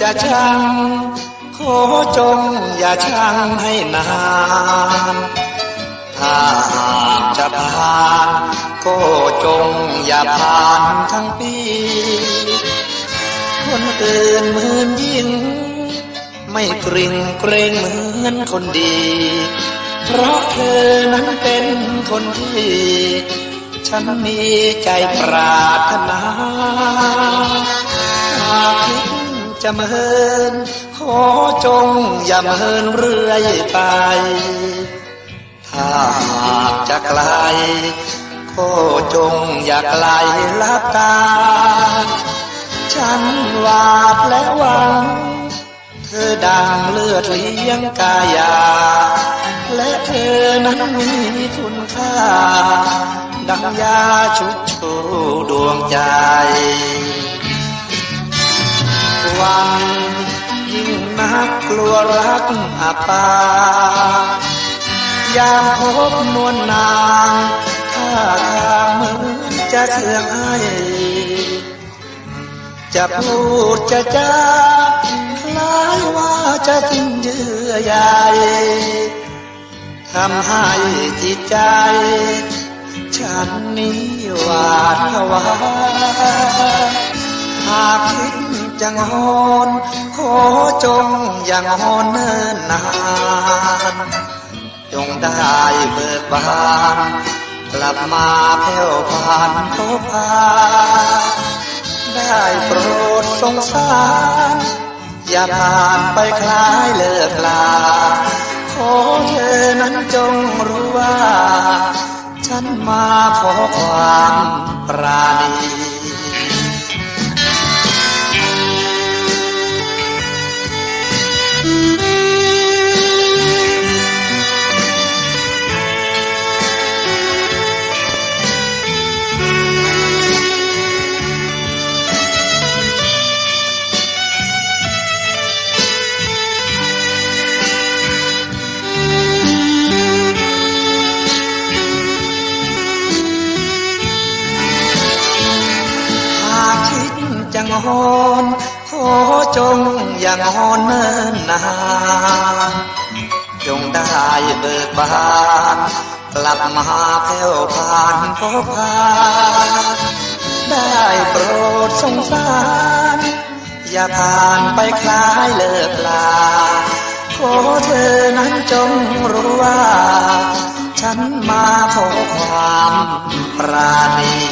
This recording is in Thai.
จะชังขอจงอย่าชังให้นานถ้าหากจะผ่านก็จงอย่าผ่านทั้งปี คนอื่นเหมือนยิ่ง ไม่กริงเกรงเหมือนคนดี เพราะเธอนั้นเป็นคนที่ ฉันมีใจปรารถนาหากคิด จะเมินขอจงอย่าเมินเรื่อยไป ถ้าหากจะไกลก็จงอย่าไกลลับตา ฉันหวาดและหวัง เธอดังเลือดเลี้ยงกายา และเธอนั้นมีคุณค่า ดังยาชุบชูดวงใจ วันยิ่งนักกลัวรักอับปายามพบนวลนางท่าทางเหมือนจะเสื่องให้จะพูดจะจาคล้ายว่าจะสิ้นเยื่อใยทำให้จิตใจ ฉันนี้หวาดผวาหากคิด จะงอนขอจงอย่างอนเนิ่นนานจงได้เบิกบานกลับมาแผ่วผ่านพบพาได้โปรดสงสาร อย่าผ่านไปคล้ายเลิกลาขอเธอนั้นจงรู้ว่า ฉันมาขอความปรา ดจะงอนขอจงอย่างอนเนินนานจงได้เบิกบานกลับมาแผ่วผ่านพบพาได้โปรดสงสาร อย่าผ่านไปคล้ายเลิกลาขอเธอนั้นจงรู้ว่า ฉันมาขอความปราณี